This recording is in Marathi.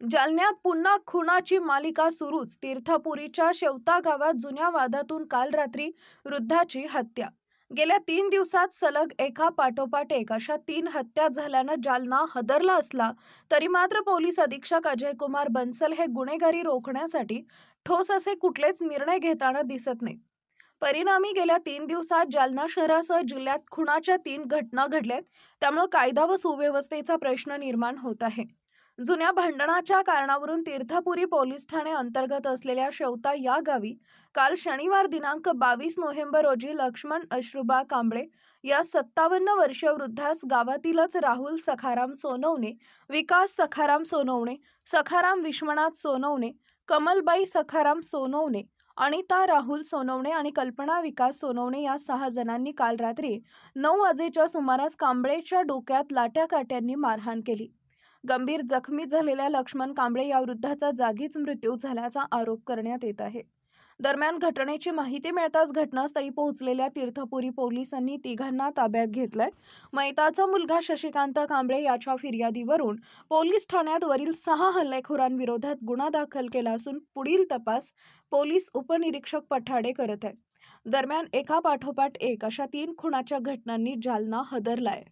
जालन्यात पुन्हा खुणाची मालिका सुरूच. तीर्थपुरीच्या शेवता गावात जुन्या वादातून काल रात्री वृद्धाची हत्या. गेल्या तीन दिवसात सलग एका पाठोपाठ एक अशा तीन हत्या झाल्यानं जालना हदरला असला तरी मात्र पोलीस अधीक्षक अजय कुमार बन्सल हे गुन्हेगारी रोखण्यासाठी ठोस असे कुठलेच निर्णय घेताना दिसत नाही परिणामी गेल्या तीन दिवसात जालना शहरासह जिल्ह्यात खुणाच्या तीन घटना घडल्यात. त्यामुळे कायदा व सुव्यवस्थेचा प्रश्न निर्माण होत आहे. जुन्या भांडणाच्या कारणावरून तीर्थपुरी पोलीस ठाणे अंतर्गत असलेल्या शेवता या गावी काल शनिवार दिनांक बावीस नोव्हेंबर रोजी लक्ष्मण अश्रुबा कांबळे या सत्तावन्न वर्षीय वृद्धास गावातीलच राहुल सखाराम सोनवणे विकास सखाराम सोनवणे सखाराम विश्वनाथ सोनवणे कमलबाई सखाराम सोनवणे अनिता राहुल सोनवणे आणि कल्पना विकास सोनवणे या सहा जणांनी काल रात्री नऊ वाजेच्या सुमारास कांबळेच्या डोक्यात लाट्या काट्यांनी मारहाण केली. गंभीर जखमी झालेल्या लक्ष्मण कांबळे या वृद्धाचा जागीच मृत्यू झाल्याचा आरोप करण्यात येत आहे. दरम्यान घटनेची माहिती मिळताच घटनास्थळी पोहोचलेल्या तीर्थपुरी पोलिसांनी तिघांना ताब्यात घेतलंय. मैताचा मुलगा शशिकांत कांबळे याच्या फिर्यादीवरून पोलीस ठाण्यात वरील सहा हल्लेखोरांविरोधात गुन्हा दाखल केला असून पुढील तपास पोलीस उपनिरीक्षक पठाडे करत आहेत. दरम्यान एका पाठोपाठ एक अशा तीन खुनाच्या घटनांनी जालना हदरलाय.